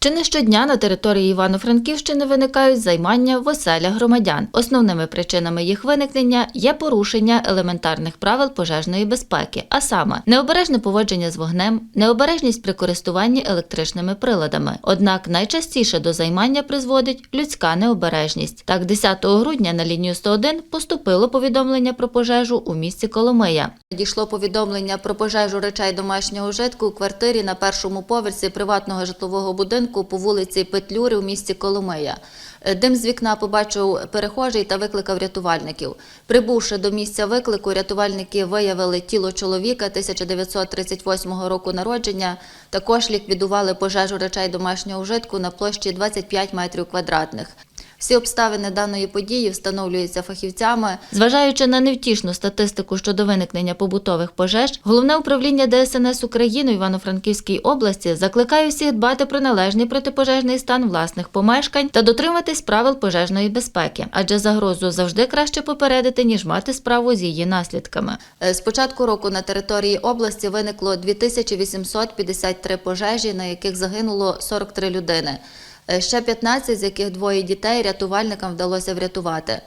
Чи не щодня на території Івано-Франківщини виникають займання в оселях громадян. Основними причинами їх виникнення є порушення елементарних правил пожежної безпеки, а саме необережне поводження з вогнем, необережність при користуванні електричними приладами. Однак найчастіше до займання призводить людська необережність. Так, 10 грудня на лінію 101 поступило повідомлення про пожежу у місті Коломия. Дійшло повідомлення про пожежу речей домашнього вжитку у квартирі на першому поверсі приватного житлового будинку по вулиці Петлюри у місті Коломия. Е, Дим з вікна побачив перехожий та викликав рятувальників. Прибувши до місця виклику, рятувальники виявили тіло чоловіка 1938 року народження. Також ліквідували пожежу речей домашнього вжитку на площі 25 метрів квадратних. Всі обставини даної події встановлюються фахівцями. Зважаючи на невтішну статистику щодо виникнення побутових пожеж, головне управління ДСНС України в Івано-Франківській області закликає всіх дбати про належний протипожежний стан власних помешкань та дотриматись правил пожежної безпеки, адже загрозу завжди краще попередити ніж мати справу з її наслідками. Е, З початку року на території області виникло 2853 пожежі, на яких загинуло 43 людини. Е, Ще 15, з яких двоє дітей рятувальникам вдалося врятувати.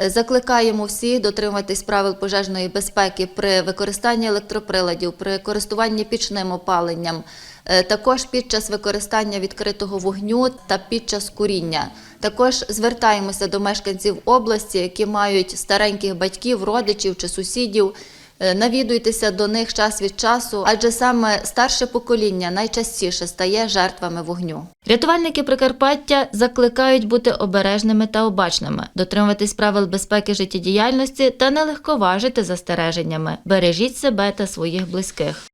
Е, Закликаємо всіх дотримуватись правил пожежної безпеки при використанні електроприладів, при користуванні пічним опаленням, е, також під час використання відкритого вогню та під час куріння. Також звертаємося до мешканців області, які мають стареньких батьків, родичів чи сусідів. Е, Навідуйтеся до них час від часу, адже саме старше покоління найчастіше стає жертвами вогню. Рятувальники Прикарпаття закликають бути обережними та обачними, дотримуватись правил безпеки життєдіяльності та не легковажити застереженнями. Бережіть себе та своїх близьких.